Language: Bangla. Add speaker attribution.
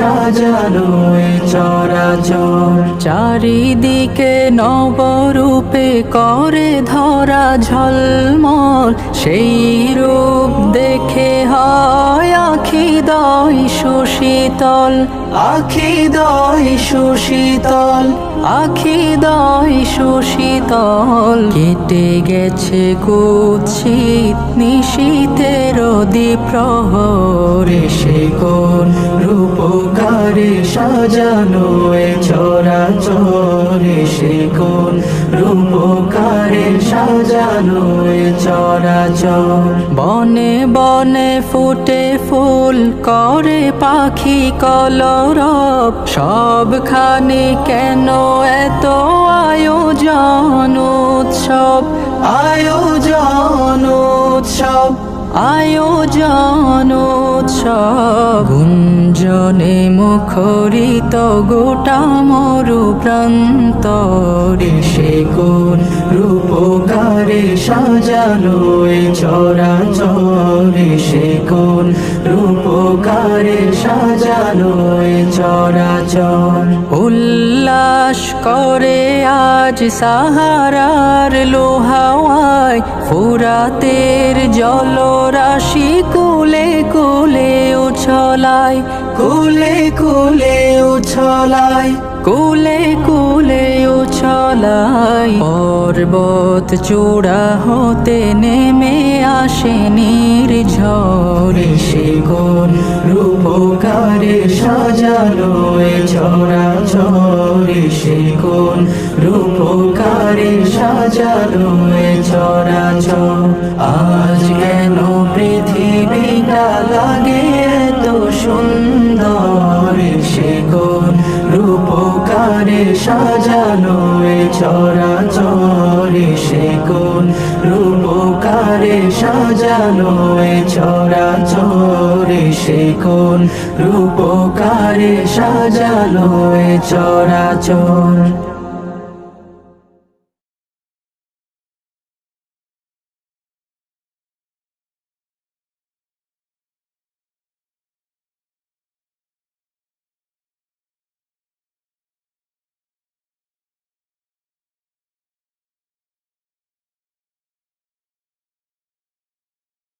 Speaker 1: সাজালো এ চরাচর। চারিদিকে নবরূপে করে ধরা ঝলমল। সেই রূপ দেখে হয় আখি দয় সুশীতল। আখি দয় সুশীতল। আখি দয় সুশীতল। কেটে গেছে কুৎসিত নিশীতের প্রহরে সে কোন রূপকারে সাজানো এ চরা চরে সে কোন রূপকারে সাজানো এ চরা চর বনে বনে ফুটে ফুল করে পাখি কলরব, সবখানে কেন এত আয়োজন উৎসব? আয়োজন উৎসব আয়োজন উৎসব। গুঞ্জনে মুখরিত গোটা মরু প্রান্তরে সে কোন রূপকারে সাজালো এ চরা চরে সে কোন রূপকারে সাজালো এ চরা চর উল্লাস করে আজ সাহারার লোহাওয়ায় ফুরাতের কুলে উছলায়, কুলে কুলে উছলায়, কুলে কুলে উছলায়। পর্বত চূড়া হতে নেমে আসে নির্ঝরে সে কোন রূপকারে সাজালো চরা চরে সে কোন রূপকারে সাজালো চরা চর আজ কেন পৃথিবীটা লাগে সাজালো এ চরা চরে সে কোন রূপকারে সাজানো এ চরা চরে সে কোন রূপকারে সাজানো এ চরা চর